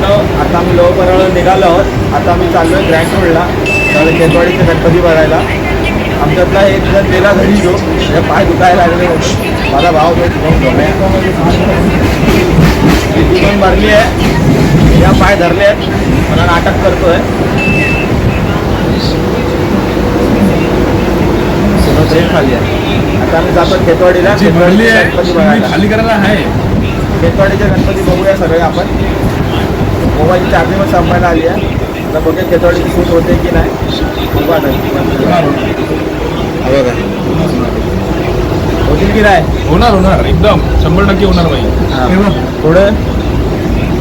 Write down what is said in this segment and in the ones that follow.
मित्रांनो आता आम्ही लोह निघालो आहोत. आता आम्ही चाललो आहे ग्रँड रोडला तर खेतवाडीचे गणपती बघायला आमच्यातला एक जण गेला घरी जो त्याचे पाय दुखायला लागले होते. माझा भाव तो घेऊन ती पण भरली आहे. या पाय धरले आहेत. मला नाटक करतोय. खाली आहे. आता आम्ही जातो खेतवाडीला. जी भरली खेतवाडीचे आहे गणपती ती बघायला. खाली करायला आहे. खेतवाडीचे गणपती बघूया सगळे आपण. मोबाईलची चार्जिंग संपायला आली आहे. आता बघूया खेतवाडीची सूट होते की नाही. बघू हा बघा. होतील की नाही? होणार होणार. एकदम. शंभर टक्के होणार बाई. बघ, थोडं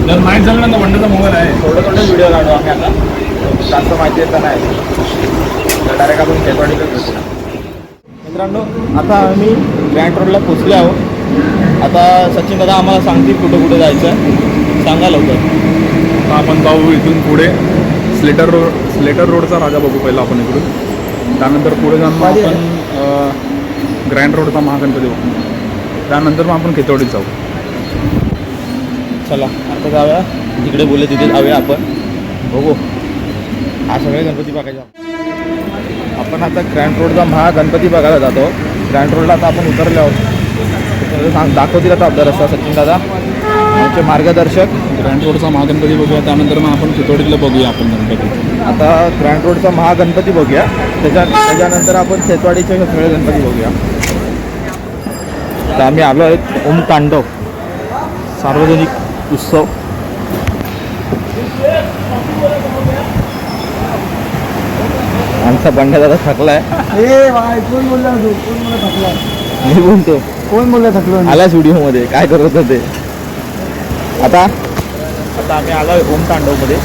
जर माहीत झालं ना तर वंडाचा मोबाईल आहे. थोडं थोडं व्हिडिओ काढू आम्ही आता. जास्त माहिती येत नाही. तर डायरेक्ट आपण खेतवाडीतच भेटू मित्रांनो आता आम्ही ग्रँड रोडला पोचले आहोत. आता सचिन दादा आम्हाला सांगतील कुठं कुठं जायचं सांगा लवकर. आपण जाऊ इथून पुढे. स्लेटर रोड स्लेटर रोडचा राजा बघू पहिला आपण इकडून. त्यानंतर पुढे जाऊन आपण ग्रँड रोडचा महागणपती बघू. त्यानंतर मग आपण खेतवडीत जाऊ. चला आता जाऊया. जिकडे बोलले तिथे जाऊया आपण. बघू. हा सगळे गणपती बघायचा. आपण आता ग्रँड रोडचा महागणपती बघायला जातो. ग्रँड रोडला आता आपण उतरले आहोत सांग दाखवतील आता आपला रस्ता सचिन दादा. आमचे मार्गदर्शक. ग्रँड रोडचा महागणपती बघूया. त्यानंतर मग आपण खेतवाडीतलं बघूया आपण गणपती. आता ग्रँड रोडचा महागणपती बघूया. त्याच्या त्याच्यानंतर आपण खेतवाडीचे सगळे गणपती बघूया. तर आम्ही आलो आहेत ओम तांडव सार्वजनिक उत्सव. आमचा बंड्या दादा थकलाय. ए बाय कोण बोलला तू? कोण मला थकला मी बोलतो. कोण बोलला थकलो? आला स्टुडिओमध्ये काय करत होते? आता आता आम्ही आलो आहे ओम तांडवमध्ये.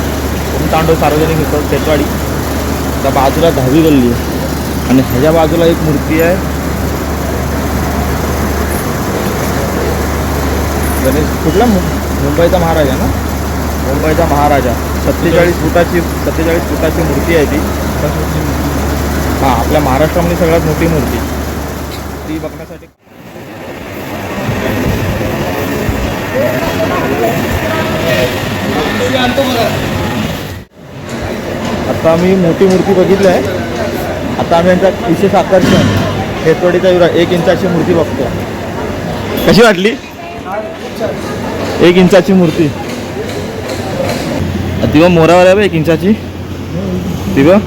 ओम तांडव सार्वजनिक उत्सव खेतवाडी त्या बाजूला दहावी गल्ली आहे. आणि ह्याच्या बाजूला एक मूर्ती आहे. गणेश कुठला मु मुंबईचा महाराजा ना? मुंबईचा महाराजा. सत्तेचाळीस फुटाची सत्तेचाळीस फुटाची मूर्ती आहे ती. हां आपल्या महाराष्ट्रामध्ये सगळ्यात मोठी मूर्ती. ती बघण्यासाठी आता आम्ही मोठी मूर्ती बघितली आहे. आता आम्ही यांचा विशेष आकर्षण हेतवडीचा युरा एक इंचाची मूर्ती बघतो. कशी वाटली? एक इंचाची मूर्ती. ती बघ मोरावर आहे एक इंचाची? ती बघ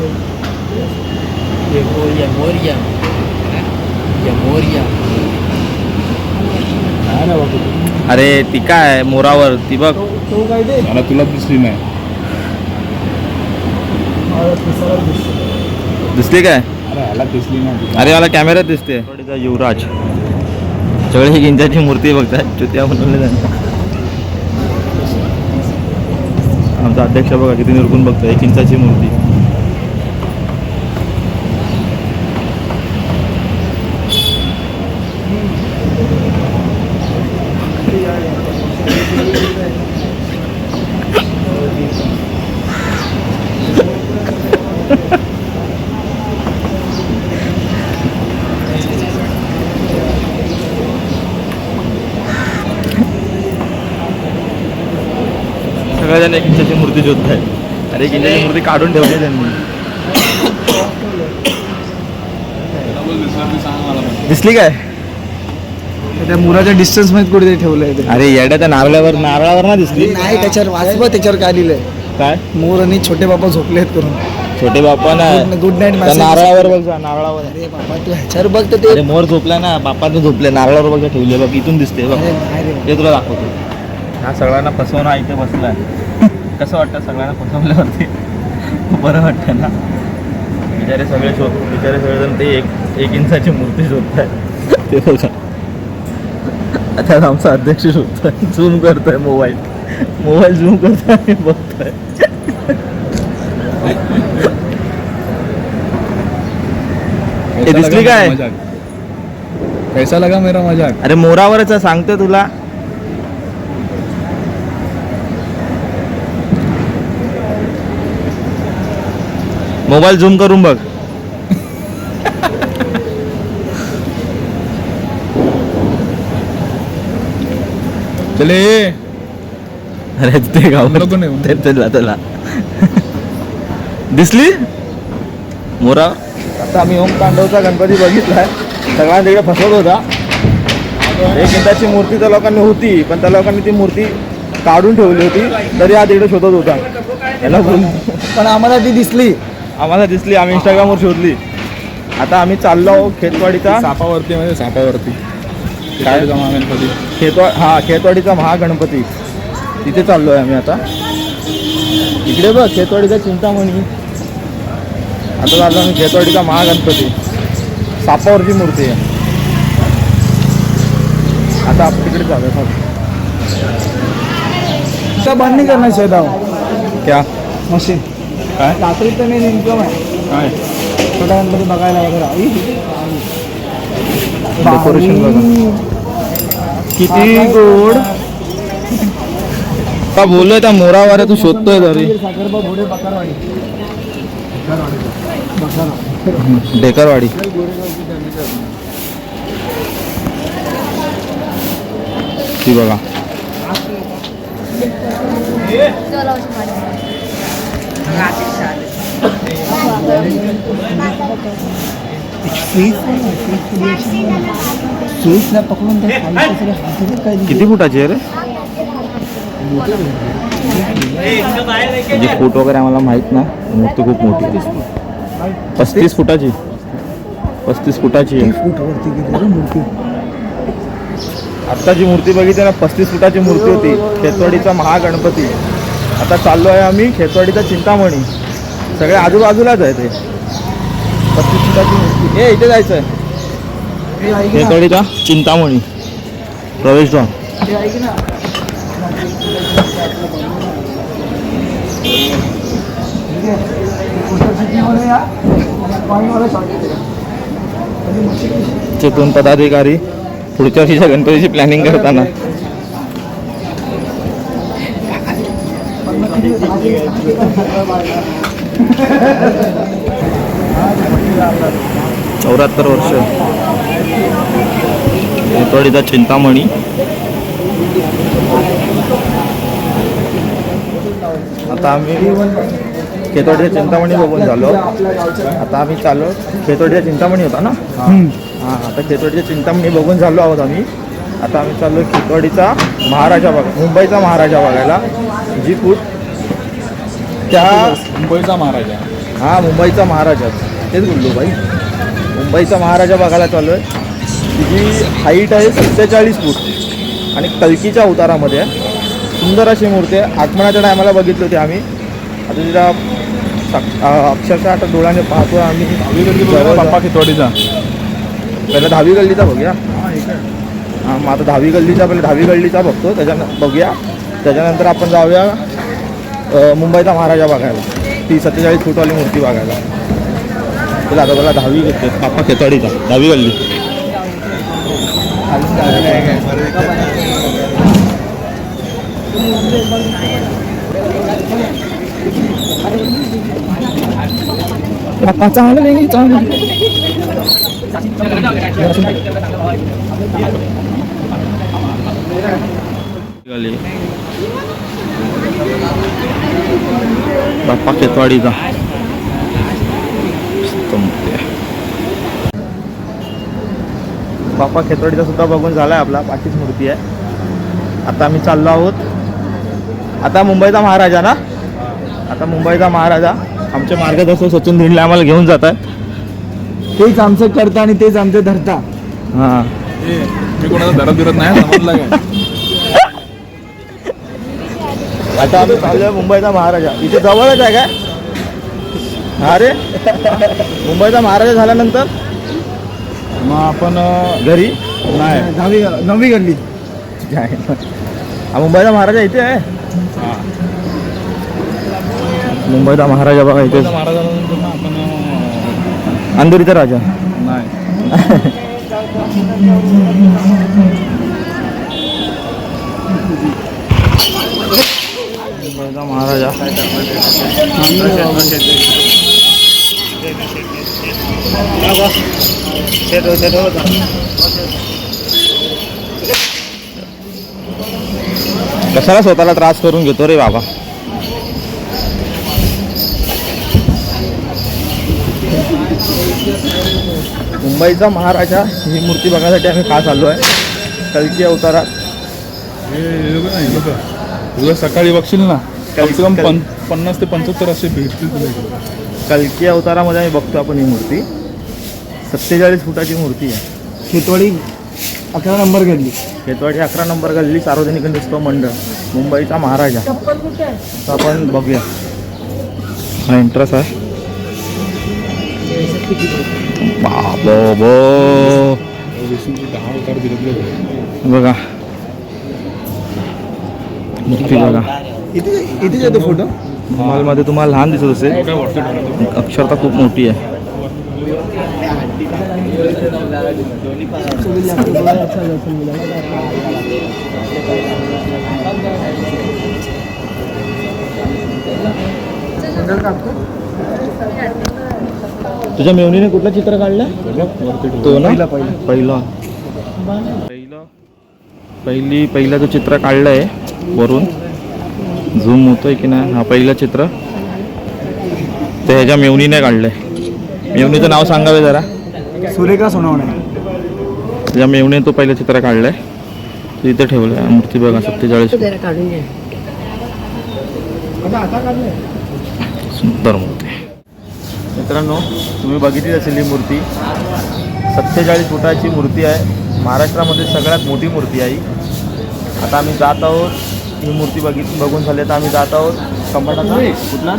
अरे ती काय मोरावर ती बघ. तो काय ते मला तुला दिसली नाही. दिसली काय? अरे ह्याला दिसली नाही. अरे मला कॅमेऱ्यात दिसते. युवराज. सगळे एक इंचाची मूर्ती बघताय चुत्या बनवले आमचा अध्यक्ष बघा किती निरकून बघतो एक इंचाची मूर्ती. सगळ्याजण एक इंचाची मूर्ती शोधत आहे अरे एक इंचाची मूर्ती काढून ठेवली त्यांनी. दिसली काय? त्या मुलाच्या डिस्टन्समध्ये कुठेतरी ठेवलंय ते. अरे येड्या त्या नारळावर नारळावर ना दिसली. नाही त्याच्यावर वाचबा त्याच्यावर काय लिहिलंय. काय? मोर आणि छोटे बाबा झोपले आहेत करून. छोटे बाप्पा ना. Night त्या message. नारळावर बघ नारळावर. अरे बाबा तू ह्याच्यावर बघ तर ते. अरे मोर झोपला ना बाप्पाने झोपले नारळावर बघ ठेवले बघ इथून दिसते बघ. ते तुला दाखवतो. हा सगळ्यांना फसवणं इथे बसलाय. कसं वाटतं सगळ्यांना फसवल्यावरती बरं वाटतं ना? बिचारे सगळे शोध बिचारे सगळेजण ते एक एक इंचाची मूर्ती शोधत आहे ते बघा. त्यात आमचा अध्यक्ष शोधतोय झूम करतोय मोबाईल मोबाईल झूम करतोय आणि बघतोय. हे दिसली काय? कैसा लगा मेरा मजाक. अरे मोरावरच सांगतोय तुला. मोबाईल झूम करून बघ. चले. अरे ते गाव चला दिसली? मोरा. आता आम्ही ओम तांडवचा गणपती बघितलाय. सगळ्या तिकडे फसवत होता. एक इंदाची मूर्ती त्या लोकांनी होती पण त्या लोकांनी ती मूर्ती काढून ठेवली होती तरी हा तिकडे शोधत होता. याला पण आम्हाला ती दिसली. आम्हाला दिसली आम्ही इंस्टाग्रामवर शोधली. आता आम्ही चाललो खेतवाडीचा. सापावरती म्हणजे सापावरती. काय? गणपती खेतवा हा खेतवाडीचा महागणपती. तिथे चाललो आहे आम्ही आता. इकडे बघ खेतवाडीचा चिंतामणी. आता चाललो आम्ही खेतवाडीचा महागणपती. सापावरची मूर्ती आहे. आता आपण तिकडे चालू त्या बंद नाही करणार शेदाव क्या? मशीन. काय? रात्री तर नाही इन्कम आहे. काय? छोट्या गणपती बघायला वगैरे. आई. डेकोरेशन बघा. किती गोड. का बोललोय त्या मोरावर तू शोधतोय तरी. डेकरवाडी. ती बघा. स्वीट्सला पकडून किती फुटाची आहे रे? म्हणजे फूट वगैरे आम्हाला माहीत ना मूर्ती खूप मोठी पस्तीस फुटाची. पस्तीस फुटाची आत्ताची मूर्ती आत्ता जी मूर्ती बघितली ना पस्तीस फुटाची मूर्ती होती. शेतवाडीचा महागणपती. आता चाललो आहे आम्ही खेतवाडीचा चिंतामणी सगळे आजूबाजूलाच आहे ते पस्तीस ए इथे जायचं आहे हे खेतवाडीचा चिंतामणी प्रवेशद्वार हे ऐक ना ठीक आहे. कोणत्या सिटीमध्ये या पाणीवाला short आहे. आणि मच्छी कशी? चे दोन पदाधिकारी पुढच्या वर्षीच्या गणपतीची प्लॅनिंग करताना चौऱ्याहत्तर वर्ष. खेतवाडीचा चिंतामणी. आता आम्ही खेतवाडीच्या चिंतामणी बघून झालो. आता आम्ही चाललो. खेतवाडीच्या चिंतामणी होता ना? हां आता खेतवाडीच्या चिंतामणी बघून झालो आहोत आम्ही. आता आम्ही चाललो खेतवाडीचा महाराजा बघा मुंबईचा महाराजा बघायला. जी फूट त्या मुंबईचा महाराजा. हा मुंबईचा महाराजा. तेच बोललो भाई. मुंबईचा महाराजा बघायला चाललो आहे तिची हाईट आहे सत्तेचाळीस फूट. आणि कलकीच्या उतारामध्ये सुंदर अशी मूर्ती आहे. आगमनाच्या टायमाला बघितली होती आम्ही. आता तिला अक्षरशः आता डोळ्याने पाहतो आम्ही. बाप्पा खितवाडीचा पहिला दहावी गल्लीचा बघूया. हां मग आता दहावी गल्लीचा पहिले दहावी गल्लीचा बघतो त्याच्यानं बघूया. त्याच्यानंतर आपण जाऊया मुंबईचा महाराजा बघायला. ती सत्तेचाळीस फूटवाली मूर्ती बघायला. तुला आता मला दहावी घेते बाप्पा खेतवाडीचा दहावी गल्ली बाप्पा चांगलं नाही चांगलं पाकेतवाडीचा. बाप्पा खेतवाडीचा सुद्धा बघून झालाय आपला पाठीच मूर्ती आहे. आता आम्ही चाललो आहोत. आता मुंबईचा महाराजा ना? आता मुंबईचा महाराजा. आमचे मार्गदर्शक सचिन धिंडला आम्हाला घेऊन जात आहेत तेच आमचं करता आणि तेच आमचं धरता. हां. मी कोणाचा धरत बिरत नाही आता आम्ही चाललोय मुंबईचा महाराजा. इथे जवळच आहे काय? अरे मुंबईचा महाराजा झाल्यानंतर? मग आपण घरी? नाही. दहावी नववी गल्ली. हा मुंबईचा महाराजा इथे आहे? हा. मुंबईचा महाराजा बघा इथे. अंधुरीचा राजा. नाही मुंबईचा महाराजा. कशाला स्वतःला त्रास करून घेतो रे बाबा? मुंबईचा महाराजा ही मूर्ती बघण्यासाठी आम्ही खास आलो आहे कलकी अवतारात. हे सकाळी बघशील ना. कम से कम पन पन्नास ते पंच्याहत्तर असे भेटतील तुला इकडे. कलकी अवतारामध्ये आम्ही बघतो आपण ही मूर्ती. सत्तेचाळीस फुटाची मूर्ती आहे. खेतवाडी अकरा नंबर घेतली खेतवाडी अकरा नंबर गल्ली सार्वजनिक गणेशोत्सव मंडळ मुंबईचा महाराजा. तर आपण बघूया. हा इंटरेस्ट आहे. बाबो बो. विष्णूची दहा अवतार दिले बघा. मूर्ती बघा. इथे येतो फोटो मॉलमध्ये तुम्हाला लहान दिसत असेल. अक्षरता खूप मोठी आहे. तुझ्या मेवणीने कुठलं चित्र काढलं? तो ना? पहिलं. पहिलं. पहिलं पहिली पहिलं जो चित्र काढलं आहे वरून. झूम होतोय की नाही? हा पहिलं चित्र. ते ह्याच्या मेवणीने काढलंय. मेवणीचं नाव सांगावे जरा. सुरेखा सोनवणे. त्याच्या मेवणीने तो पहिलं चित्र काढलंय. ते इथे ठेवलंय. मूर्ती बघा सत्तेचाळीस. सुंदर मूर्ती. मित्रांनो तुम्ही बघितली असेल ही मूर्ती. सत्तेचाळीस फुटाची मूर्ती आहे. महाराष्ट्रामध्ये सगळ्यात मोठी मूर्ती आहे ही. आता आम्ही जात आहोत ही मूर्ती बघित बघून झाली. तर आम्ही जात आहोत कंबाटा कुठला?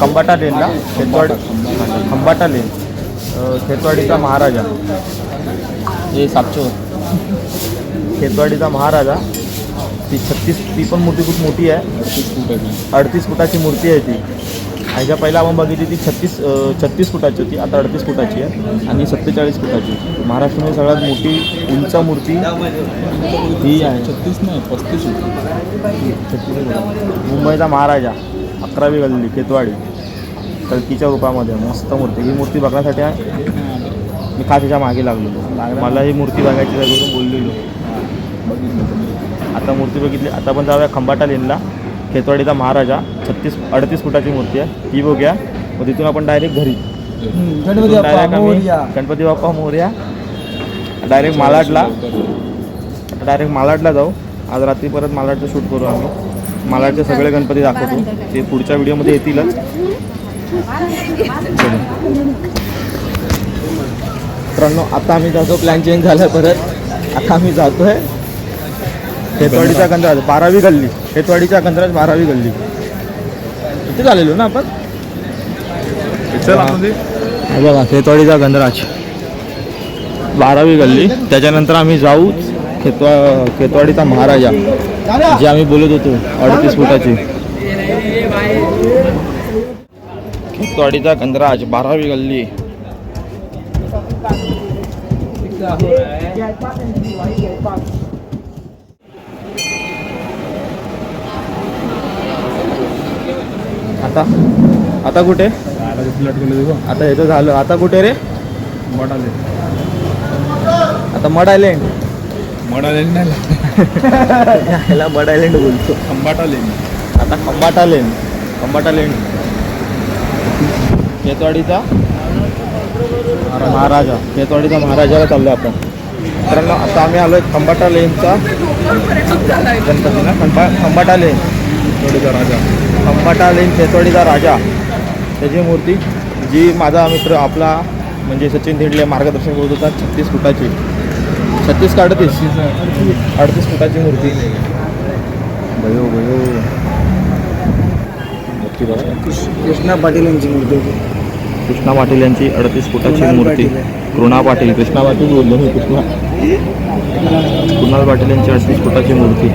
कंबाटा लेनला खेतवाड खंबाटा लेन खेतवाडीचा महाराजा. हे सापचो. खेतवाडीचा महाराजा. ती छत्तीस ती पण मूर्ती खूप मोठी आहे. अडतीस फुटाची मूर्ती आहे ती. ह्याच्या पहिला आपण बघितली ती छत्तीस छत्तीस फुटाची होती आता अडतीस फुटाची आहे आणि सत्तेचाळीस फुटाची महाराष्ट्रामध्ये सगळ्यात मोठी उंच मूर्ती ही आहे. छत्तीस नाही पस्तीस छत्तीस मुंबईचा महाराजा अकरावी गल्ली खेतवाडी कल्कीच्या रूपामध्ये मस्त मूर्ती. ही मूर्ती बघण्यासाठी आहे. मी खास ह्याच्या मागे लागलेलो. मला ही मूर्ती बघायची बोललेलो. आता मूर्ती बघितली आता पण जाऊया खंबाटा लेनला. खेतवाडीचा महाराजा छत्तीस अडतीस फुटाची मूर्ती आहे. ती बघूया. मग तिथून आपण डायरेक्ट घरी. गणपती बाप्पा डायरेक्ट आम्ही. गणपती बाप्पा मोर्या. डायरेक्ट मालाडला. डायरेक्ट मालाडला जाऊ. आज रात्री परत मालाडचं शूट करू आम्ही. मालाडचे सगळे गणपती दाखवतो. ते पुढच्या व्हिडिओमध्ये येतीलच. मित्रांनो आता आम्ही जातो. प्लॅन चेंज झाला परत. आता आम्ही जातोय. खेतवाडीचा गंधराज बारावी गल्ली. खेतवाडीचा गंधराज बारावी गल्ली. इथे झालेलो ना आपण? चल हे. बघा खेतवाडीचा गंधराज बारावी गल्ली. त्याच्यानंतर आम्ही जाऊ खेतवा खेतवाडीचा महाराजा जे आम्ही बोलत होतो अडतीस फुटाची. खेतवाडीचा गंधराज बारावी गल्ली. आता? आता कुठे? आता ह्याचं झालं. आता कुठे रे? मड आले आता मड आयलँड. मड आले नाही ह्याला मड आयलँड बोलतो. खंबाट आले आता खंबाटा लेन खंबाटा लेन खेतवाडीचा महाराजा. खेतवाडीचा महाराजाला चाललो आपण. मित्रांनो आता आम्ही आलोय खंबाटा लेनचा गणपती ना खंबा खंबाटा लेन थोडीचा राजा. खंबाटा लेन खेतवाडीचा राजा त्याची मूर्ती जी माझा मित्र आपला म्हणजे सचिन धेंडले मार्गदर्शन करत होता छत्तीस फुटाची. छत्तीस का अडतीस? अडतीस फुटाची मूर्ती. भयो भयो. मूर्ती बघा. कृष्णा पाटील यांची मूर्ती होती. कृष्णा पाटील यांची अडतीस फुटाची मूर्ती. कृणा पाटील. कृष्णा पाटील बोललो मी कृष्णा. कुणाल पाटील यांची अडतीस फुटाची मूर्ती.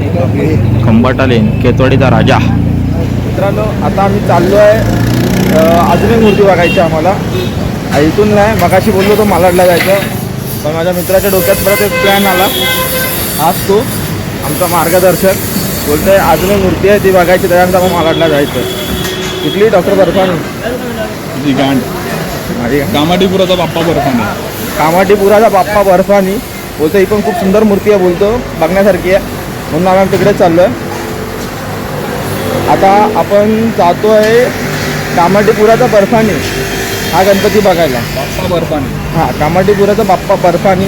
खंबाटा लेन केतवाडीचा राजा. मित्रांनो आता आम्ही चाललो आहे अजून एक मूर्ती बघायची आम्हाला. इथून नाही मगाशी बोललो तो मालाडला जायचं. पण माझ्या मित्राच्या डोक्यात परत एक प्लॅन आला. हाच तो आमचा मार्गदर्शक. बोलतोय अजून एक मूर्ती आहे ती बघायची त्याच्यानंतर आपण मालाडला जायचं कुठली? डॉक्टर बर्फानी. जी गांड माझी कामाटीपुराचा बाप्पा बर्फाने. कामाटीपुराचा बाप्पा बर्फानी. बोलतो ही पण खूप सुंदर मूर्ती आहे बोलतो. बघण्यासारखी आहे. म्हणून आम्ही तिकडे चाललो आहे आता आपण जातो आहे कामाटीपुराचा बर्फानी. हा गणपती बघायला. बाप्पा बर्फाने. हां कामाटीपुराचा बाप्पा बर्फानी.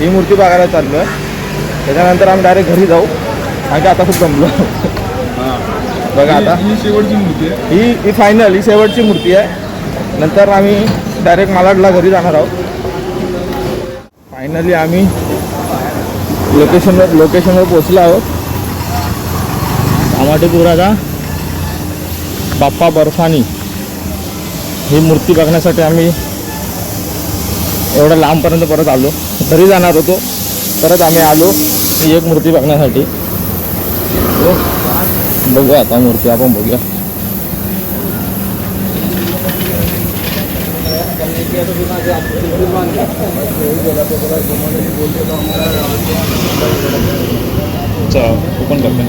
ही मूर्ती बघायला चाललो आहे त्याच्यानंतर आम्ही डायरेक्ट घरी जाऊ. की आता खूप जमलो. हां. बघा आता. ही शेवटची मूर्ती आहे. ही ही फायनल ही शेवटची मूर्ती आहे. नंतर आम्ही डायरेक्ट मालाडला घरी जाणार आहोत. फायनली आम्ही लोकेशनवर लोकेशनवर पोचलो आहोत. आमाटेपुराचा बाप्पा बर्फानी. ही मूर्ती बघण्यासाठी आम्ही एवढ्या लांबपर्यंत परत आलो. घरी जाणार होतो. परत आम्ही आलो. ही एक मूर्ती बघण्यासाठी. बघूया आता मूर्ती आपण बघूया. अच्छा ओपन करते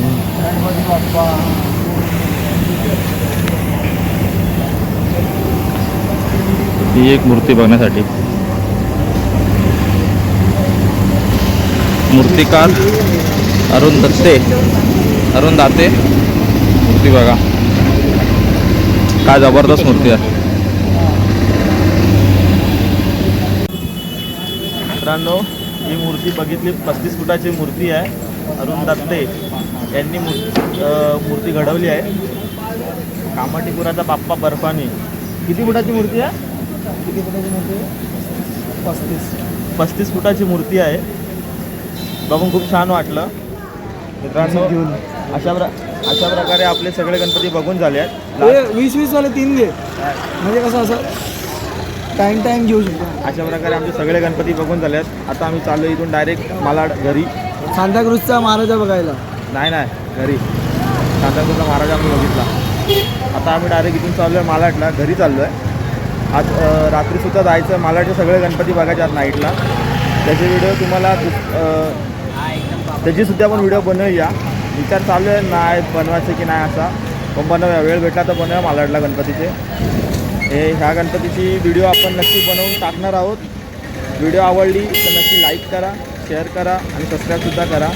ही एक मूर्ती बघण्यासाठी. मूर्तिकार अरुण दत्ते अरुण दाते मूर्ती बघा. काय जबरदस्त मूर्ती आहे. मित्रांनो ही मूर्ती बघितली पस्तीस फुटाची मूर्ती आहे. अरुण दत्ते यांनी मूर्ती घडवली आहे. कामाटीपुराचा बाप्पा बर्फानी. किती फुटाची मूर्ती आहे? किती फुटाची मूर्ती पस्तीस. पस्तीस फुटाची मूर्ती आहे. बघून खूप छान वाटलं. मित्रांनो घेऊन. अशा प्र अशा प्रकारे आपले सगळे गणपती बघून झाले आहेत. वीस वीस वाले तीन घे. म्हणजे कसं असं टाइम टाइम घेऊ शकतो. अशा प्रकारे आमचे सगळे गणपती बघून झाले आहेत. आता आम्ही चाललो इथून डायरेक्ट मालाड घरी. सांताक्रूजचा महाराजा बघायला. नाही नाही घरी. सांताक्रूजचा महाराज आम्ही बघितला. आता आम्ही डायरेक्ट इथून चाललो आहे मालाडला. घरी चाललो आहे आज रात्रीसुद्धा जायचं. आहे मालाडचे सगळे गणपती बघायचे आज नाईटला त्याचे व्हिडिओ तुम्हाला त्याचीसुद्धा आपण व्हिडिओ बनवूया. विचार चालू आहे नाही बनवायचं की नाही असा. पण बनवूया. वेळ भेटला तर बनवूया मालाडला गणपतीचे. हे ह्या गणपतीची व्हिडिओ आपण नक्की बनवून टाकणार आहोत. व्हिडिओ आवडली तर नक्की लाईक करा शेअर करा आणि सबस्क्राईबसुद्धा करा.